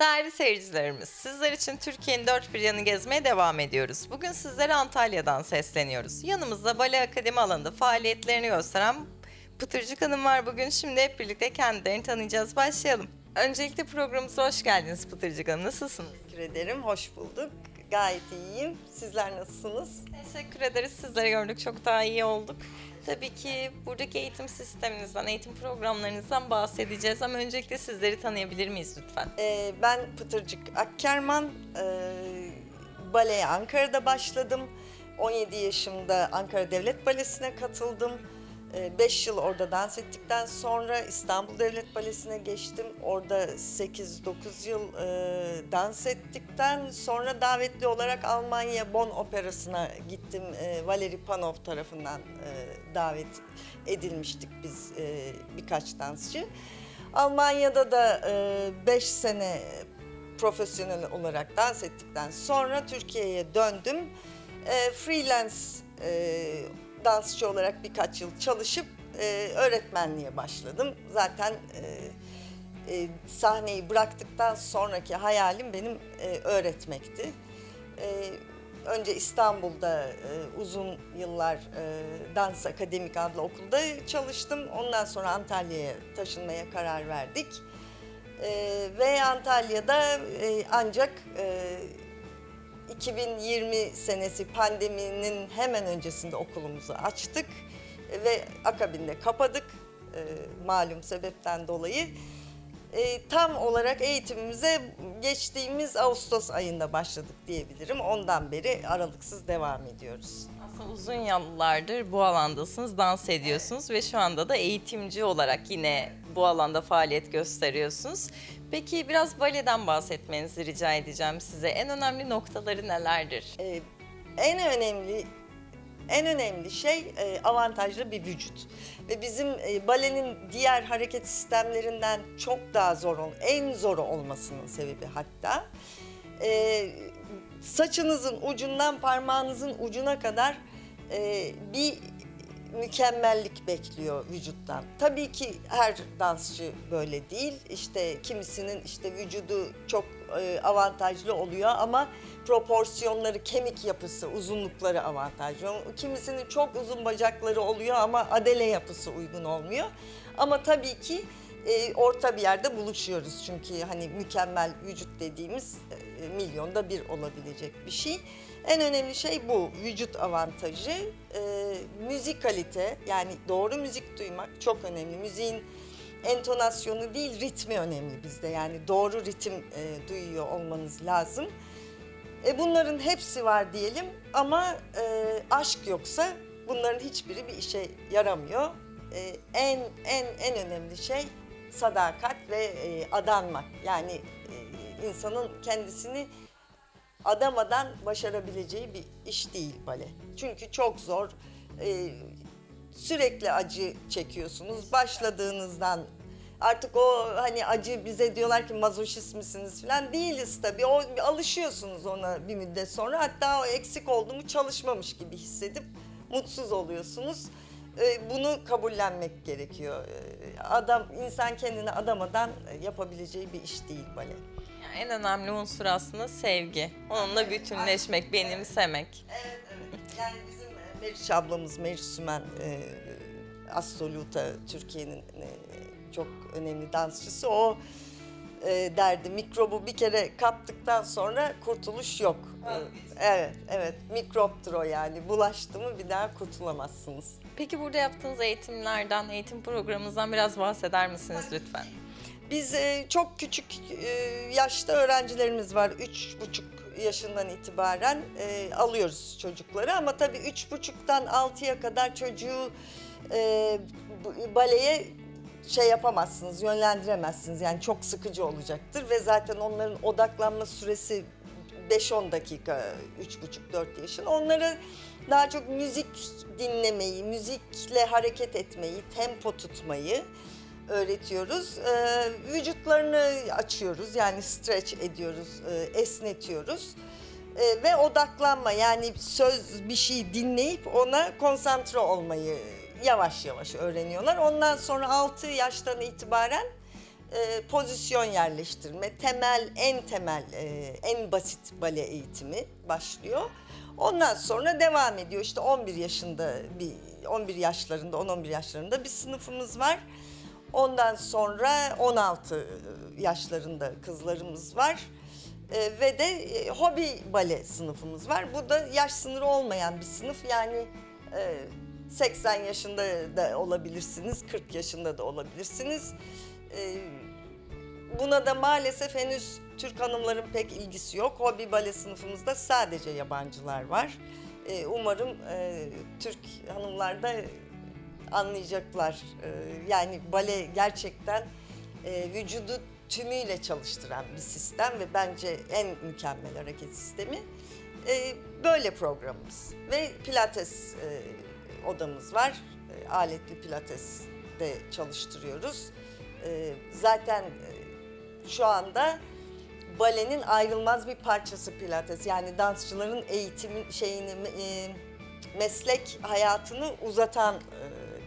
Değerli seyircilerimiz, sizler için Türkiye'nin dört bir yanı gezmeye devam ediyoruz. Bugün sizlere Antalya'dan sesleniyoruz. Yanımızda Bale Akademi alanında faaliyetlerini gösteren Pıtırcık Hanım var bugün. Şimdi hep birlikte kendilerini tanıyacağız. Başlayalım. Öncelikle programımıza hoş geldiniz Pıtırcık Hanım. Nasılsınız? Teşekkür ederim. Hoş bulduk. Gayet iyiyim. Sizler nasılsınız? Teşekkür ederiz. Sizleri gördük. Çok daha iyi olduk. Tabii ki buradaki eğitim sisteminizden, eğitim programlarınızdan bahsedeceğiz. Ama öncelikle sizleri tanıyabilir miyiz lütfen? Ee, ben Pıtırcık Akkerman. Ee, baleye Ankara'da başladım. 17 yaşımda Ankara Devlet Balesi'ne katıldım. 5 yıl orada dans ettikten sonra İstanbul Devlet Balesi'ne geçtim. Orada 8-9 yıl e, dans ettikten sonra davetli olarak Almanya Bonn Operası'na gittim. E, Valeri Panov tarafından e, davet edilmiştik biz e, birkaç dansçı. Almanya'da da 5 sene profesyonel olarak dans ettikten sonra Türkiye'ye döndüm. E, freelance e, dansçı olarak birkaç yıl çalışıp e, öğretmenliğe başladım. Zaten e, e, sahneyi bıraktıktan sonraki hayalim benim e, öğretmekti. E, önce İstanbul'da e, uzun yıllar e, Dans Akademik adlı okulda çalıştım. Ondan sonra Antalya'ya taşınmaya karar verdik. E, ve Antalya'da e, ancak e, 2020 senesi pandeminin hemen öncesinde okulumuzu açtık ve akabinde kapadık e, malum sebepten dolayı. E, tam olarak eğitimimize geçtiğimiz Ağustos ayında başladık diyebilirim. Ondan beri aralıksız devam ediyoruz. Aslında uzun yıllardır bu alandasınız, dans ediyorsunuz ve şu anda da eğitimci olarak yine bu alanda faaliyet gösteriyorsunuz. Peki biraz baleden bahsetmenizi rica edeceğim size. En önemli noktaları nelerdir? Ee, en önemli en önemli şey e, avantajlı bir vücut. Ve bizim e, balenin diğer hareket sistemlerinden çok daha zor, en zoru olmasının sebebi hatta. e, saçınızın ucundan parmağınızın ucuna kadar bir mükemmellik bekliyor vücuttan. Tabii ki her dansçı böyle değil. İşte kimisinin işte vücudu çok e, avantajlı oluyor ama proporsiyonları, kemik yapısı, uzunlukları avantajlı. Kimisinin çok uzun bacakları oluyor ama adele yapısı uygun olmuyor. Ama tabii ki e, orta bir yerde buluşuyoruz. Çünkü hani mükemmel vücut dediğimiz e, milyonda bir olabilecek bir şey. En önemli şey bu, vücut avantajı. E, müzik kalite, yani doğru müzik duymak çok önemli. Müziğin entonasyonu değil, ritmi önemli bizde. Yani doğru ritim e, duyuyor olmanız lazım. E, bunların hepsi var diyelim ama e, aşk yoksa bunların hiçbiri bir işe yaramıyor. E, en en en önemli şey sadakat ve e, adanmak. Yani e, insanın kendisini adamadan başarabileceği bir iş değil bale. Çünkü çok zor. E, sürekli acı çekiyorsunuz. Başladığınızdan artık o hani acı bize diyorlar ki mazoşist misiniz falan değiliz tabii. O alışıyorsunuz ona bir müddet sonra. Hatta o eksik oldu çalışmamış gibi hissedip mutsuz oluyorsunuz. E, bunu kabullenmek gerekiyor. E, Adam insan kendini adamadan yapabileceği bir iş değil bale. En önemli unsur aslında sevgi. Onunla bütünleşmek, benimsemek. Evet, evet. Yani bizim e, Meriç ablamız, Meriç Sümen, e, Assoluta, Türkiye'nin e, çok önemli dansçısı. O e, derdi, mikrobu bir kere kaptıktan sonra kurtuluş yok. Evet, evet. Mikroptur o yani. Bulaştı mı bir daha kurtulamazsınız. Peki burada yaptığınız eğitimlerden, eğitim programınızdan biraz bahseder misiniz lütfen? Biz e, çok küçük e, yaşta öğrencilerimiz var. Üç buçuk yaşından itibaren e, alıyoruz çocukları. Ama tabii üç buçuktan altıya kadar çocuğu e, baleye şey yapamazsınız, yönlendiremezsiniz. Yani çok sıkıcı olacaktır ve zaten onların odaklanma süresi 5-10 dakika, 3,5-4 yaşın. Onlara daha çok müzik dinlemeyi, müzikle hareket etmeyi, tempo tutmayı öğretiyoruz. Ee, vücutlarını açıyoruz yani stretch ediyoruz, e, esnetiyoruz. Ee, ve odaklanma yani söz bir şey dinleyip ona konsantre olmayı yavaş yavaş öğreniyorlar. Ondan sonra 6 yaştan itibaren e, pozisyon yerleştirme, temel, en temel, e, en basit bale eğitimi başlıyor. Ondan sonra devam ediyor. İşte 11 yaşında bir 11 yaşlarında, 10-11 yaşlarında bir sınıfımız var. Ondan sonra 16 yaşlarında kızlarımız var. E, ve de e, hobi bale sınıfımız var. Bu da yaş sınırı olmayan bir sınıf. Yani e, 80 yaşında da olabilirsiniz, 40 yaşında da olabilirsiniz. E, buna da maalesef henüz Türk hanımların pek ilgisi yok. Hobi bale sınıfımızda sadece yabancılar var. E, umarım e, Türk hanımlar da anlayacaklar. E, yani bale gerçekten e, vücudu tümüyle çalıştıran bir sistem ve bence en mükemmel hareket sistemi. E, böyle programımız ve pilates e, odamız var. Aletli pilates de çalıştırıyoruz. Zaten şu anda balenin ayrılmaz bir parçası pilates. Yani dansçıların eğitimin şeyini meslek hayatını uzatan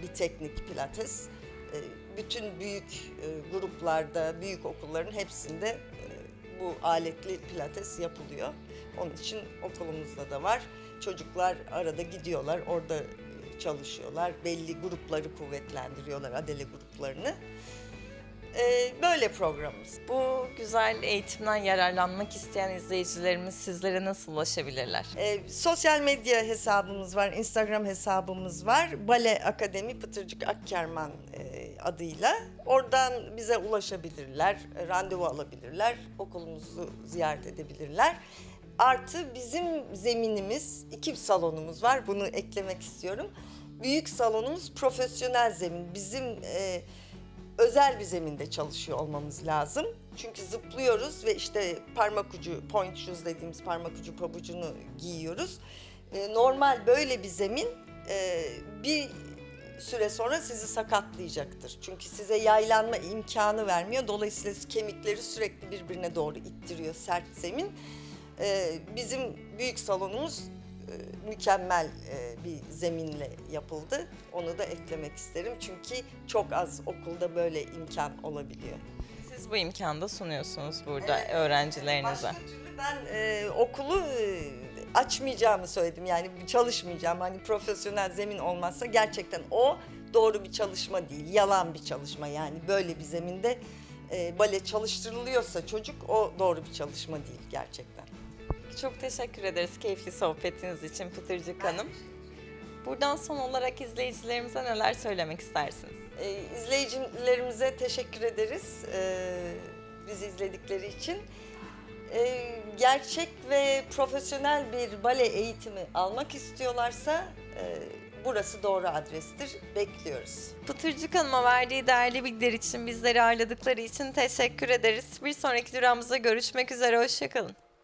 bir teknik pilates. E, bütün büyük e, gruplarda, büyük okulların hepsinde e, bu aletli pilates yapılıyor. Onun için okulumuzda da var. Çocuklar arada gidiyorlar, orada çalışıyorlar. Belli grupları kuvvetlendiriyorlar, adele gruplarını. E, böyle programımız. Bu güzel eğitimden yararlanmak isteyen izleyicilerimiz sizlere nasıl ulaşabilirler? E, sosyal medya hesabımız var, Instagram hesabımız var. Bale Akademi Pıtırcık Akkerman e, adıyla. Oradan bize ulaşabilirler, randevu alabilirler, okulumuzu ziyaret edebilirler. Artı bizim zeminimiz, iki salonumuz var. Bunu eklemek istiyorum. Büyük salonumuz profesyonel zemin. Bizim e, özel bir zeminde çalışıyor olmamız lazım. Çünkü zıplıyoruz ve işte parmak ucu, point shoes dediğimiz parmak ucu pabucunu giyiyoruz. Ee, normal böyle bir zemin e, bir süre sonra sizi sakatlayacaktır. Çünkü size yaylanma imkanı vermiyor. Dolayısıyla kemikleri sürekli birbirine doğru ittiriyor sert zemin. Ee, bizim büyük salonumuz e, mükemmel e, bir zeminle yapıldı. Onu da eklemek isterim çünkü çok az okulda böyle imkan olabiliyor. Siz bu imkanı da sunuyorsunuz burada öğrencilerinize. Başka türlü ben e, okulu e, açmayacağımı söyledim. Yani çalışmayacağım. Hani profesyonel zemin olmazsa gerçekten o doğru bir çalışma değil. Yalan bir çalışma yani. Böyle bir zeminde e, bale çalıştırılıyorsa çocuk o doğru bir çalışma değil gerçekten. Çok teşekkür ederiz keyifli sohbetiniz için Pıtırcık Hanım. Buradan son olarak izleyicilerimize neler söylemek istersiniz? E, izleyicilerimize teşekkür ederiz e, bizi izledikleri için. E, gerçek ve profesyonel bir bale eğitimi almak istiyorlarsa e, burası doğru adrestir. Bekliyoruz. Pıtırcık Hanım'a verdiği değerli bilgiler için bizleri ağırladıkları için teşekkür ederiz. Bir sonraki durağımızda görüşmek üzere, hoşçakalın.